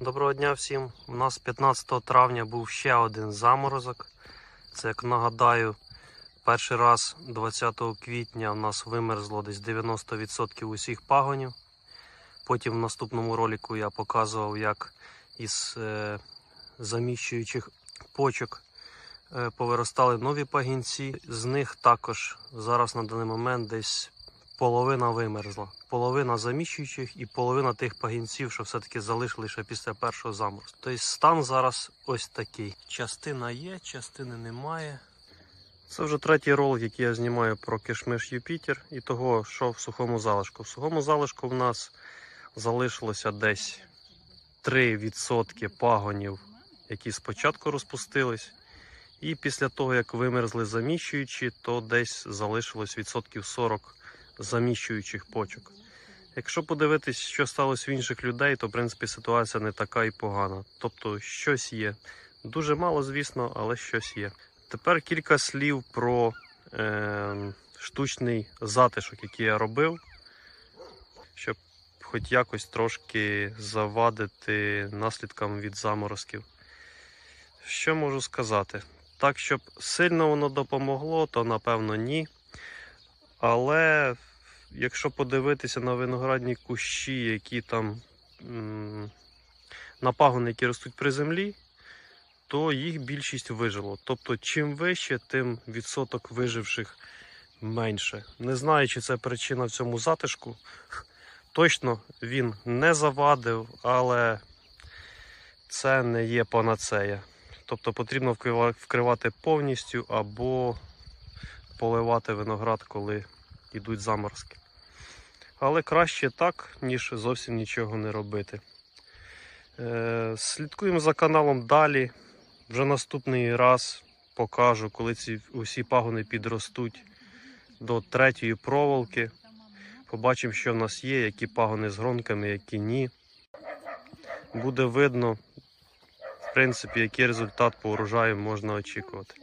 Доброго дня всім. У нас 15 травня був ще один заморозок. Це, як нагадаю, перший раз 20 квітня у нас вимерзло десь 90% усіх пагонів. Потім в наступному ролику я показував, як із е, заміщуючих почок е, повиростали нові пагінці. З них також зараз на даний момент десь половина вимерзла. Половина заміщуючих і половина тих пагінців, що все-таки залишили ще після першого заморозку. Тобто стан зараз ось такий. Частина є, частини немає. Це вже третій ролик, який я знімаю про кишмиш Юпітер і того, що в сухому залишку. В сухому залишку в нас залишилося десь 3% пагонів, які спочатку розпустились. І після того, як вимерзли заміщуючі, то десь залишилось відсотків 40 заміщуючих почок. Якщо подивитись, що сталося в інших людей, то в принципі ситуація не така і погана. Тобто щось є. Дуже мало, звісно, але щось є. Тепер кілька слів про е, штучний затишок, який я робив, щоб хоч якось трошки завадити наслідкам від заморозків. Що можу сказати? Так, щоб сильно воно допомогло, то напевно ні. Але якщо подивитися на виноградні кущі, які там на пагони, які ростуть при землі, то їх більшість вижило. Тобто, чим вище, тим відсоток виживших менше. Не знаю, чи це причина в цьому затишку. Точно він не завадив, але це не є панацея. Тобто потрібно вкривати повністю або поливати виноград, коли йдуть заморозки. Але краще так, ніж зовсім нічого не робити. Е, слідкуємо за каналом далі. Вже наступний раз покажу, коли ці усі пагони підростуть до третьої проволоки. Побачимо, що в нас є, які пагони з гронками, які ні. Буде видно, в принципі, який результат по урожаю можна очікувати.